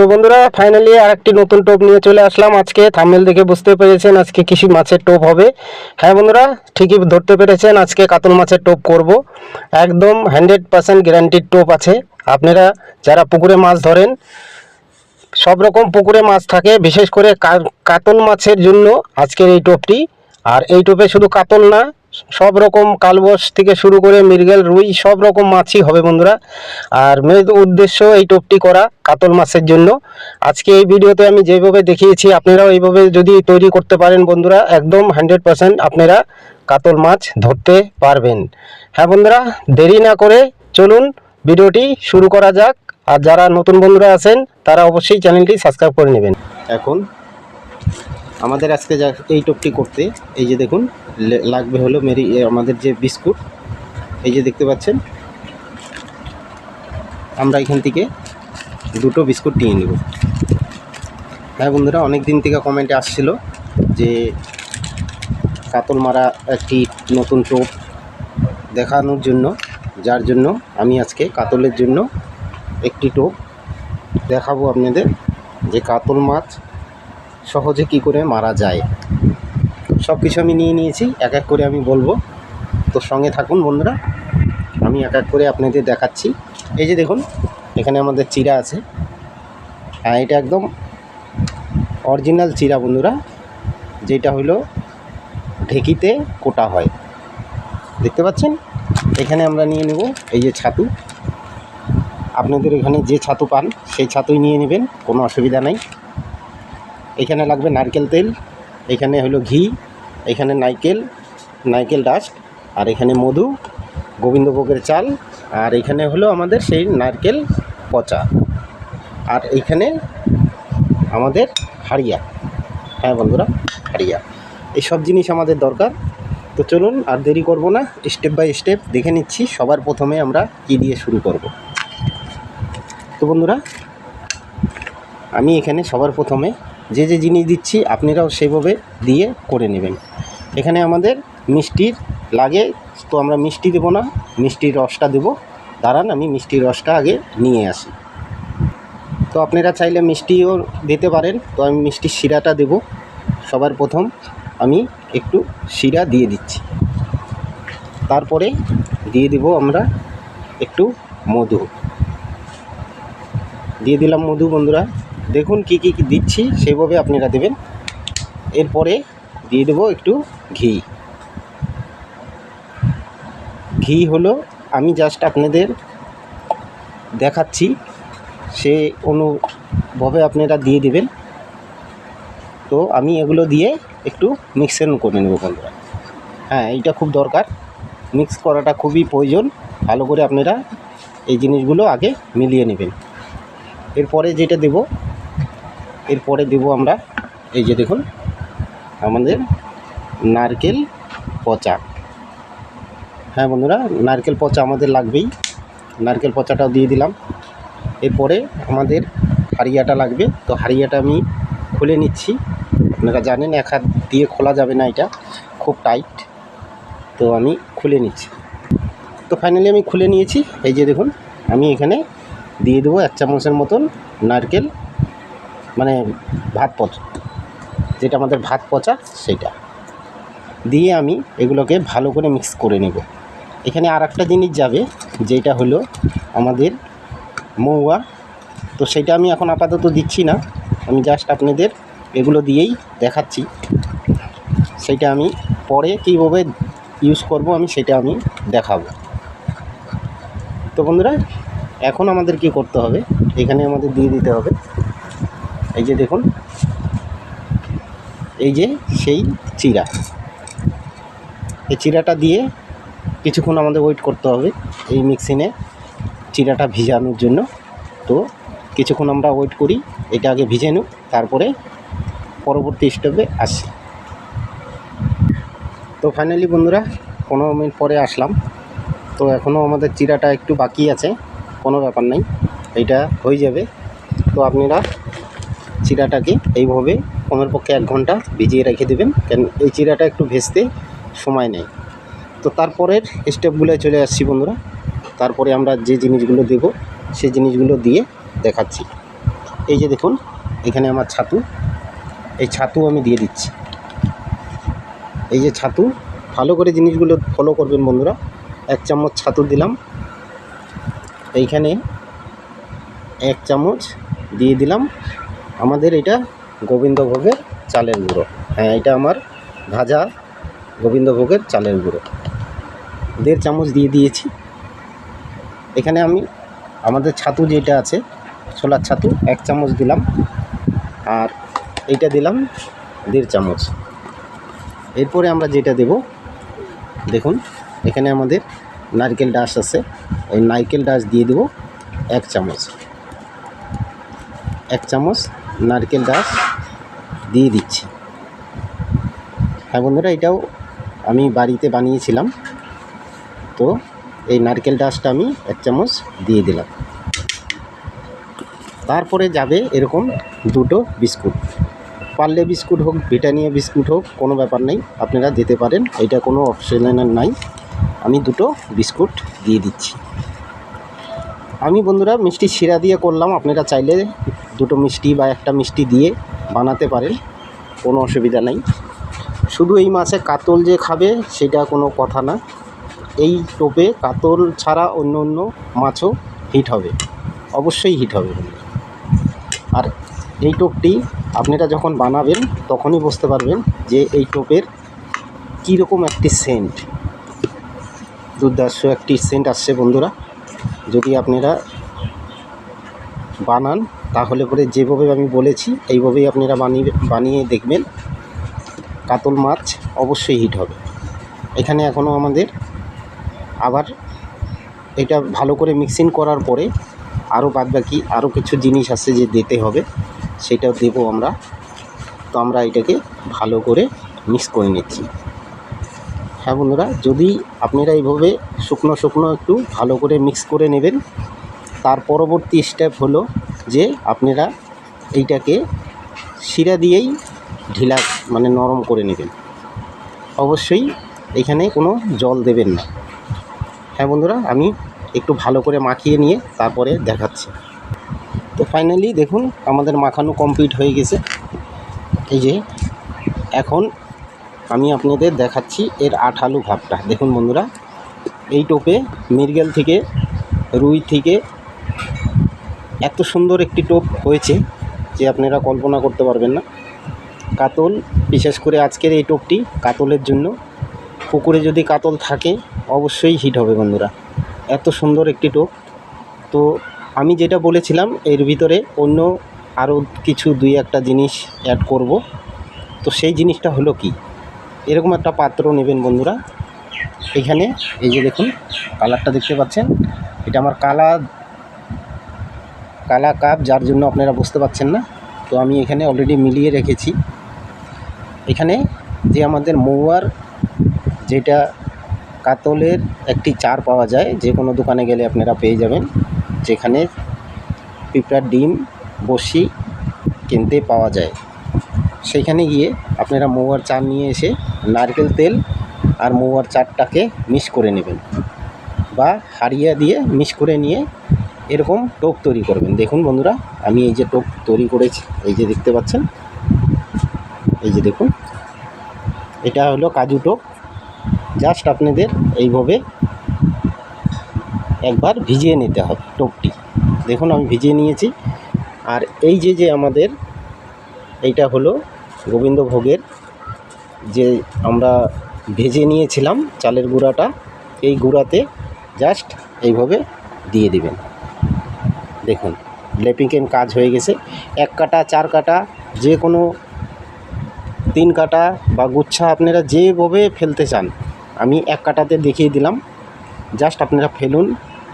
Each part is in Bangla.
তো বন্ধুরা ফাইনালি আর একটি নতুন টোপ নিয়ে চলে আসলাম আজকে। থামেল দেখে বুঝতে পেরেছেন আজকে কিছু মাছের টোপ হবে। হ্যাঁ বন্ধুরা, ঠিকই ধরতে পেরেছেন, আজকে কাতল মাছের টোপ করব। একদম হান্ড্রেড পার্সেন্ট গ্যারান্টিড টোপ আছে। আপনারা যারা পুকুরে মাছ ধরেন, সব রকম পুকুরে মাছ থাকে, বিশেষ করে কাতল মাছের জন্য আজকের এই টোপটি। আর এই টোপে শুধু কাতল না সব রকম কালবস থেকে শুরু করে মৃগেল, রুই, সব রকম মাছই হবে বন্ধুরা। আর মেন উদ্দেশ্য এই টোপটি করা কাতল মাছের জন্য। আজকে এই ভিডিওতে আমি যেভাবে দেখিয়েছি, আপনারাও এইভাবে যদি তৈরি করতে পারেন বন্ধুরা, একদম হান্ড্রেড পার্সেন্ট আপনারা কাতল মাছ ধরতে পারবেন। হ্যাঁ বন্ধুরা, দেরি না করে চলুন ভিডিওটি শুরু করা যাক। আর যারা নতুন বন্ধুরা আছেন, তারা অবশ্যই চ্যানেলটি সাবস্ক্রাইব করে নেবেন। এখন আমাদের আজকে যা এই টোপটি করতে, এই যে দেখুন লাগবে হলো মেরি আমাদের যে বিস্কুট, এই যে দেখতে পাচ্ছেন, আমরা এখান থেকে দুটো বিস্কুট নিয়ে নেব। হ্যাঁ বন্ধুরা অনেক দিন থেকে কমেন্টে আসছিল যে কাতল মারা একটি নতুন টোপ দেখানোর জন্য, যার জন্য আমি আজকে কাতলের জন্য একটি টোপ দেখাবো আপনাদের, যে কাতল মাছ সহজে কি করে মারা যায়? সব কিছু আমি নিয়ে নিয়েছি, এক এক করে আমি বলব। তো সঙ্গে থাকুন বন্ধুরা, আমি এক এক করে আপনাদের দেখাচ্ছি। এই যে দেখুন, এখানে আমাদের চিরা আছে। হ্যাঁ এটা একদম অরিজিনাল চিরা বন্ধুরা, যেটা হলো ঢেকিতে কোটা হয়। দেখতে পাচ্ছেন? এখানে আমরা নিয়ে নেব এই যে ছাতু। আপনাদের এখানে যে ছাতু পান, সেই ছাতুই নিয়ে নেবেন, কোনো অসুবিধা নাই। এখানে লাগবে নারকেল তেল, এখানে হলো ঘি, এখানে নারকেল নারকেল ডাস্ট, আর এখানে মধু, গোবিন্দভোগের চাল, আর এখানে হলো আমাদের সেই নারকেল পচা। আর এইখানে আমাদের হাড়িয়া। হ্যাঁ বন্ধুরা, হাড়িয়া। এই সব জিনিস আমাদের দরকার। তো চলুন আর দেরি করব না, স্টেপ বাই স্টেপ দেখে নিচ্ছি সবার প্রথমে আমরা কী দিয়ে শুরু করব। তো বন্ধুরা, আমি এখানে সবার প্রথমে যে যে জিনিস দিচ্ছি আপনারাও সেভাবে দিয়ে করে নেবেন। এখানে আমাদের মিষ্টির লাগে, তো আমরা মিষ্টি দেবো না, মিষ্টির রসটা দেবো। দাঁড়ান, আমি মিষ্টির রসটা আগে নিয়ে আসি। তো আপনারা চাইলে মিষ্টিও দিতে পারেন, তো আমি মিষ্টির শিরাটা দেবো। সবার প্রথম আমি একটু শিরা দিয়ে দিচ্ছি। তারপরে দিয়ে দেবো আমরা একটু মধু। দিয়ে দিলাম মধু, বন্ধুরা। দেখুন কি কি দিচ্ছি, সেইভাবে আপনারা দেবেন। এরপরে দিয়ে দেবো একটু ঘি। ঘি হলো, আমি জাস্ট আপনাদের দেখাচ্ছি, সে অনুভাবে আপনারা দিয়ে দিবেন। তো আমি এগুলো দিয়ে একটু মিক্সেন করে নেব বন্ধুরা। হ্যাঁ এইটা খুব দরকার। মিক্স করাটা খুবই প্রয়োজন। ভালো করে আপনারা এই জিনিসগুলো আগে মিলিয়ে নেবেন। এরপরে যেটা দেব এরপরে দেব আমরা, এই যে দেখুন, আমাদের নারকেল পচা। হ্যাঁ বন্ধুরা, নারকেল পচা আমাদের লাগবেই। নারকেল পচাটাও দিয়ে দিলাম। এরপরে আমাদের হারিয়াটা লাগবে। তো হারিয়াটা আমি খুলে নিচ্ছি। আপনারা জানেন, এক হাত দিয়ে খোলা যাবে না এটা, খুব টাইট। তো আমি খুলে নিচ্ছি। তো ফাইনালি আমি খুলে নিয়েছি। এই যে দেখুন, আমি এখানে দিয়ে দেবো এক চামচের মতন নারকেল। মানে ভাত পচা। যেটা আমাদের ভাত পচা সেটা দিয়ে আমি এগুলোকে ভালো করে মিক্স করে নেব। এখানে আর একটা জিনিস যাবে, যেটা হলো আমাদের মৌয়া। তো সেটা আমি এখন আপাতত দিচ্ছি না। আমি জাস্ট আপনাদের এগুলো দিয়েই দেখাচ্ছি। সেটা আমি পরে কীভাবে ইউজ করব আমি সেটা আমি দেখাবো। তো বন্ধুরা, এখন আমাদের কি করতে হবে? এখানে আমাদের দিয়ে দিতে হবে। এই যে দেখুন, এই যে সেই চিরা। এই চিরাটা দিয়ে কিছুক্ষণ আমাদের ওয়েট করতে হবে এই মিক্সিনে চিরাটা ভিজানোর জন্য। তো কিছুক্ষণ আমরা ওয়েট করি, এটা আগে ভিজে নিই তারপরে পরবর্তী স্টেপে আসি। তো ফাইনালি বন্ধুরা, পনেরো মিনিট পরে আসলাম। তো এখনও আমাদের চিরাটা একটু বাকি আছে, কোনো ব্যাপার নাই, এইটা হয়ে যাবে। তো আপনারা চিরাটাকে এইভাবে কমের পক্ষে এক ঘণ্টা ভিজিয়ে রেখে দেবেন। কেন এই চিরাটা একটু ভেজতে সময় নেয়। তো তারপরের স্টেপগুলো চলে আসছি বন্ধুরা। তারপরে আমরা যে জিনিসগুলো দেব সেই জিনিসগুলো দিয়ে দেখাচ্ছি। এই যে দেখুন, এখানে আমার ছাতু। এই ছাতু আমি দিয়ে দিচ্ছি। এই যে ছাতু, ভালো করে জিনিসগুলো ফলো করবেন বন্ধুরা। এক চামচ ছাতু দিলাম। এইখানে এক চামচ দিয়ে দিলাম। আমাদের এটা গোবিন্দভোগের চালের গুঁড়ো। হ্যাঁ এটা আমার ভাজা গোবিন্দভোগের চালের গুঁড়ো। দেড় চামচ দিয়ে দিয়েছি। এখানে আমি আমাদের ছাতু যেটা আছে, ছোলার ছাতু, এক চামচ দিলাম। আর এইটা দিলাম দেড় চামচ। এরপরে আমরা যেটা দেব, দেখুন, এখানে আমাদের নারকেল ডাস আছে। ওই নারকেল ডাস দিয়ে দেব এক চামচ। এক চামচ নারকেল ডাস দিয়ে দিচ্ছি। হ্যাঁ বন্ধুরা, এটাও আমি বাড়িতে বানিয়েছিলাম। তো এই নারকেল ডাসটা আমি এক চামচ দিয়ে দিলাম। তারপরে যাবে এরকম দুটো বিস্কুট। পার্লে বিস্কুট হোক, ব্রিটানিয়া বিস্কুট হোক, কোনো ব্যাপার নেই, আপনারা দিতে পারেন। এটা কোনো অপশনাল নাই। আমি দুটো বিস্কুট দিয়ে দিচ্ছি। আমি বন্ধুরা মিষ্টি শিরা দিয়ে করলাম। আপনারা চাইলে দুটো মিষ্টি বা একটা মিষ্টি দিয়ে বানাতে পারেন। কোনো অসুবিধা নেই। শুধু এই মাছে কাতল যে খাবে, সেটা কোনো কথা না। এই টোপে কাতল ছাড়া অন্য অন্য মাছও হিট হবে। অবশ্যই হিট হবে আর এই টোপটি আপনারা যখন বানাবেন, তখনই বুঝতে পারবেন যে এই টোপের কীরকম একটি সেন্ট দুর্দার্শ একটি সেন্ট আসছে বন্ধুরা। যদি আপনারা বানান, তাহলে পরে যেভাবে আমি বলেছি, এইভাবেই আপনারা বানিয়ে বানিয়ে দেখবেন। কাতল মাছ অবশ্যই হিট হবে। এখানে এখনও আমাদের আবার এটা ভালো করে মিক্সিং করার পরে আরও বাদবাকি আরও কিছু জিনিস আছে যে দিতে হবে, সেটাও দেবো আমরা। তো আমরা এটাকে ভালো করে মিক্স করে নিচ্ছি। হ্যাঁ বন্ধুরা, যদি আপনারা এইভাবে শুকনো শুকনো একটু ভালো করে মিক্স করে নেবেন, তার পরবর্তী স্টেপ হলো যে আপনারা এইটাকে শিরা দিয়েই ঢিলা মানে নরম করে নেবেন। অবশ্যই এখানে কোনো জল দেবেন না। হ্যাঁ বন্ধুরা, আমি একটু ভালো করে মাখিয়ে নিয়ে তারপরে দেখাচ্ছি। তো ফাইনালি দেখুন, আমাদের মাখানো কমপ্লিট হয়ে গেছে। এই যে, এখন আমি আপনাদের দেখাচ্ছি এর আঠালু ভাবটা। দেখুন বন্ধুরা, এই টোপে মিরগেল থেকে, রুই থেকে এত সুন্দর একটি টোপ হয়েছে যে আপনারা কল্পনা করতে পারবেন না। কাতল, বিশেষ করে আজকের এই টোপটি কাতলের জন্য। পুকুরে যদি কাতল থাকে, অবশ্যই হিট হবে বন্ধুরা। এত সুন্দর একটি টোপ। তো আমি যেটা বলেছিলাম, এর ভিতরে অন্য আরও কিছু দুই একটা জিনিস অ্যাড করব। তো সেই জিনিসটা হলো কি? এরকম একটা পাত্র নেবেন বন্ধুরা। এখানে এই যে দেখুন, কালারটা দেখতে পাচ্ছেন। এটা আমার কালা কালা কাপ, যার জন্য আপনারা বুঝতে পারছেন না। তো আমি এখানে অলরেডি মিলিয়ে রেখেছি। এখানে যে আমাদের মৌয়ার, যেটা কাতলের একটি চার পাওয়া যায়, যে কোনো দোকানে গেলে আপনারা পেয়ে যাবেন। যেখানে পিঁপড়ার ডিম বসি কিনতে পাওয়া যায়। সেইখানে গিয়ে আপনারা মৌয়ার চার নিয়ে এসে নারকেল তেল আর মৌয়ার চারটাকে মিক্স করে নেবেন বা হারিয়া দিয়ে মিক্স করে নিয়ে এরকম টোপ তৈরি করবেন। দেখুন বন্ধুরা, আমি এই যে টোপ তৈরি করেছি, এই যে দেখতে পাচ্ছেন? এই যে দেখুন, এটা হলো কাজু টোপ। জাস্ট আপনাদের এইভাবে একবার ভিজিয়ে নিতে হবে টোপটি। দেখুন, আমি ভিজিয়ে নিয়েছি। আর এই যে যে আমাদের, এইটা হলো গোবিন্দভোগের যে আমরা ভেজে নিয়েছিলাম চালের গুঁড়াটা, এই গুঁড়াতে জাস্ট এইভাবে দিয়ে দিবেন। দেখুন লেপিংয়ের কাজ হয়ে গেছে। এক কাটা, চার কাটা, যে কোনো তিন কাটা বা গুচ্ছা আপনারা যেভাবে ফেলতে চান, আমি এক কাটাতে দেখিয়ে দিলাম। জাস্ট আপনারা ফেলুন।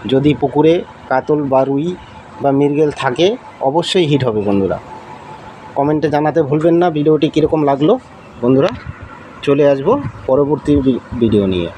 যদি পুকুরে কাতল বা রুই বা মৃগেল থাকে, অবশ্যই হিট হবে বন্ধুরা। কমেন্টে জানাতে ভুলবেন না। ভিডিওটি কীরকম লাগল? বন্ধুরা চলে আসব পরবর্তী ভিডিও নিয়ে।